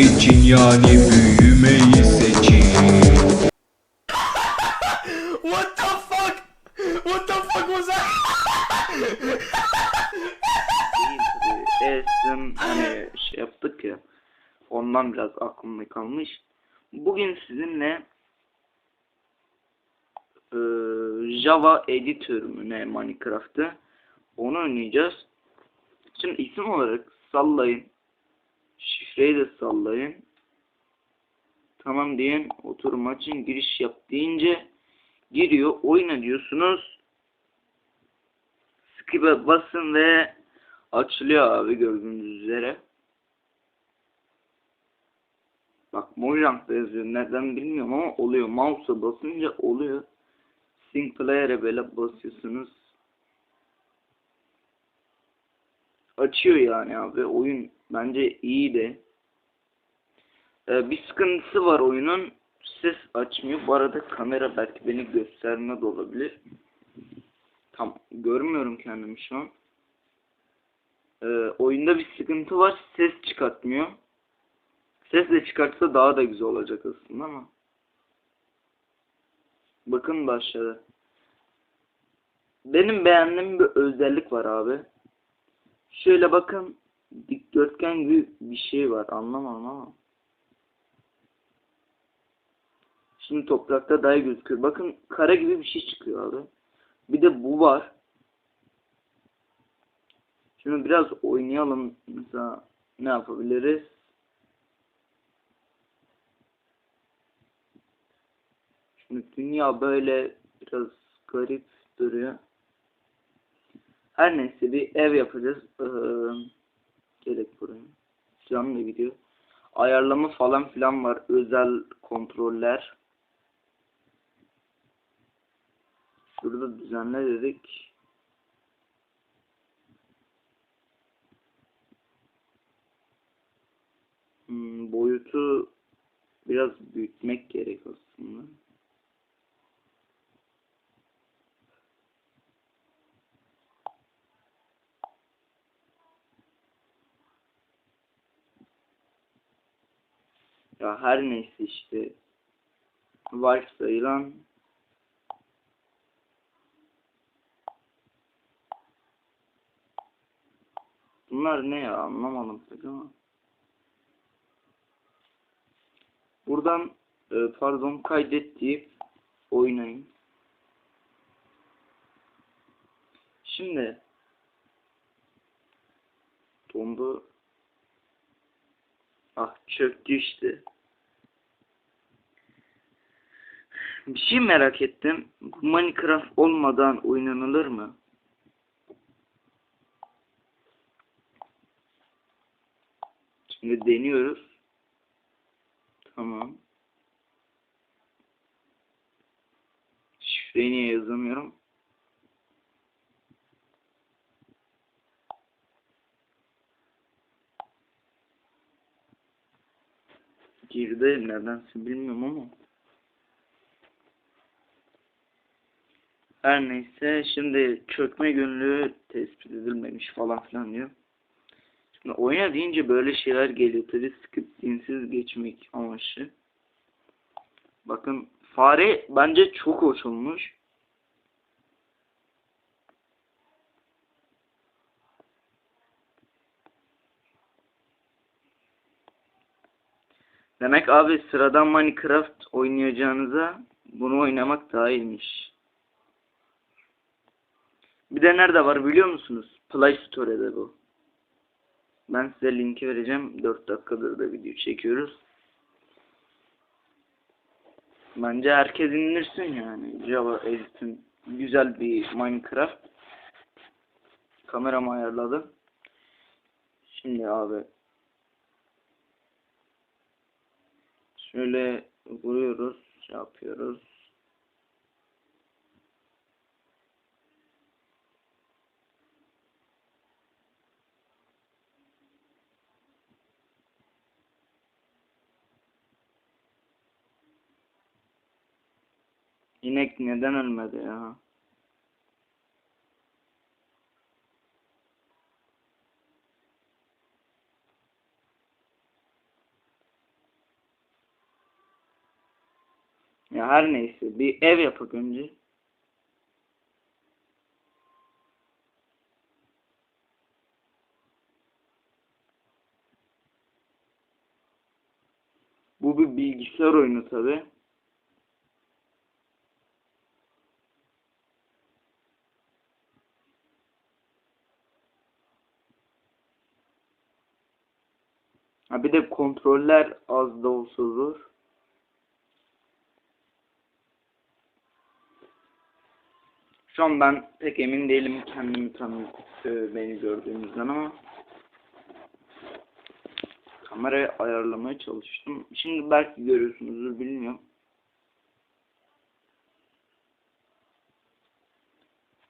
yani büyümeyi seçin What the fuck? What the fuck was that? E'sin hani şey yaptık ya. Ondan biraz aklımda kalmış. Bugün sizinle eee, Java editör mü ne Minecraft'ı onu oynayacağız. Şimdi isim olarak sallayın. Şifreyi de sallayın. Tamam diyen oturum açın giriş yap deyince giriyor oyna diyorsunuz. Skip'e basın ve açılıyor abi gördüğünüz üzere. Bak Mojang'da yazıyor. Neden bilmiyorum ama oluyor. Mouse'a basınca oluyor. Sync player'e böyle basıyorsunuz. Açıyor yani abi. Oyun bence iyi de. Ee, bir sıkıntısı var oyunun. Ses açmıyor. Bu arada kamera belki beni gösterme de olabilir. Tam görmüyorum kendimi şu an. Ee, oyunda bir sıkıntı var. Ses çıkartmıyor. Ses de çıkartsa daha da güzel olacak aslında ama. Bakın başladı. Benim beğendiğim bir özellik var abi. Şöyle bakın. Dikdörtgen gibi bir şey var. Anlamadım ama. Şimdi toprakta daha gözüküyor. Bakın kare gibi bir şey çıkıyor abi. Bir de bu var. Şimdi biraz oynayalım. Mesela ne yapabiliriz? Şimdi dünya böyle biraz garip duruyor. Her neyse bir ev yapacağız. Ee, gerek buraya. Canlı video. Ayarlama falan filan var. Özel kontroller. Şurada düzenle dedik. Hmm, boyutu biraz büyütmek gerek aslında. Ya her neyse işte varsayılan Bunlar ne ya anlamadım pek ama. Buradan e, pardon kaydet deyip oynayın. Şimdi dondu. Ah çöktü işte. Bir şey merak ettim. Minecraft olmadan oynanılır mı? Şimdi deniyoruz. Tamam. Şifreyi niye yazamıyorum? Girdi nedense bilmiyorum ama. Her neyse şimdi çökme günlüğü tespit edilmemiş falan filan diyor. Şimdi oyna deyince böyle şeyler geliyor. Tabi skip dinsiz geçmek amaçlı. Bakın fare bence çok hoş olmuş. Demek abi sıradan Minecraft oynayacağınıza bunu oynamak daha iyiymiş. Bir de nerede var biliyor musunuz? Play Store'da bu. Ben size linki vereceğim. 4 dakikadır da video çekiyoruz. Bence herkes indirsin yani. Java Edit'in güzel bir Minecraft. Kameramı ayarladım. Şimdi abi şöyle vuruyoruz, şey yapıyoruz. İnek neden ölmedi ya? Ya her neyse bir ev yapıp önce. Bu bir bilgisayar oyunu tabi. Ha bir de kontroller az da olsa zor. Şu an ben pek emin değilim kendimi tanı e, beni gördüğünüzden ama kamerayı ayarlamaya çalıştım. Şimdi belki görüyorsunuzdur bilmiyorum.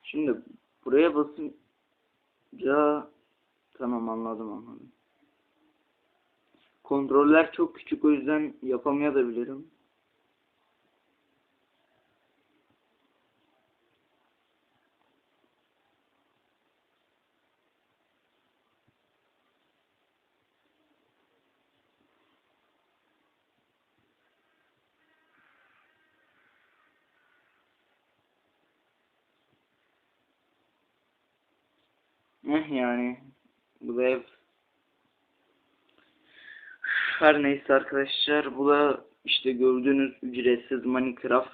Şimdi buraya basınca tamam anladım anladım. Kontroller çok küçük o yüzden yapamayabilirim. Eh yani bu da ev her neyse arkadaşlar bu da işte gördüğünüz ücretsiz Minecraft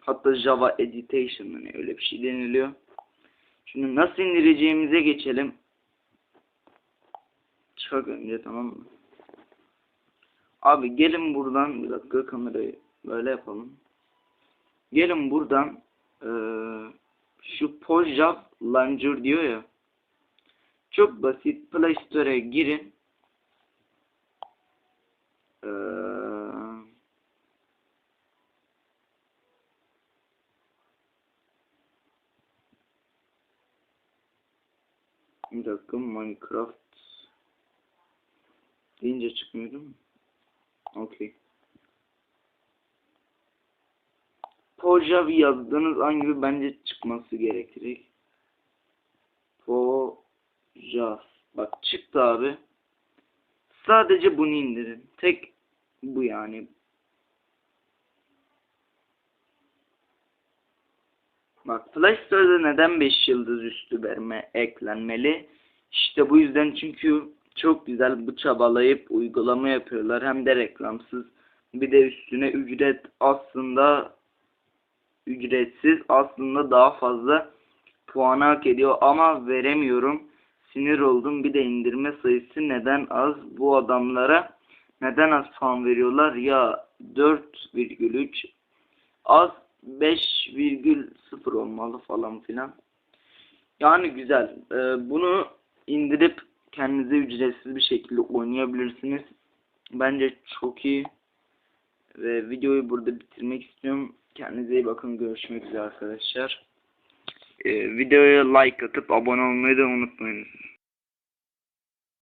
hatta Java Editation hani öyle bir şey deniliyor. Şimdi nasıl indireceğimize geçelim. Çok önce tamam mı? Abi gelin buradan bir dakika kamerayı böyle yapalım. Gelin buradan eee, şu Pojav Launcher diyor ya. Çok basit Play Store'a girin. Ee, bir dakika Minecraft deyince çıkmıyor değil mi? Okey. Pojav yazdığınız an gibi bence çıkması gerekecek. Pojav. Bak çıktı abi. Sadece bunu indirin. Tek bu yani. Bak Play Store'da neden 5 yıldız üstü verme eklenmeli? İşte bu yüzden çünkü çok güzel bu çabalayıp uygulama yapıyorlar. Hem de reklamsız. Bir de üstüne ücret aslında ücretsiz aslında daha fazla puanı hak ediyor ama veremiyorum. Sinir oldum. Bir de indirme sayısı neden az? Bu adamlara neden az puan veriyorlar? Ya 4,3 az 5,0 olmalı falan filan. Yani güzel. Ee, bunu indirip kendinize ücretsiz bir şekilde oynayabilirsiniz. Bence çok iyi. Ve videoyu burada bitirmek istiyorum. Kendinize iyi bakın. Görüşmek üzere arkadaşlar. Ee, videoya like atıp abone olmayı da unutmayınız.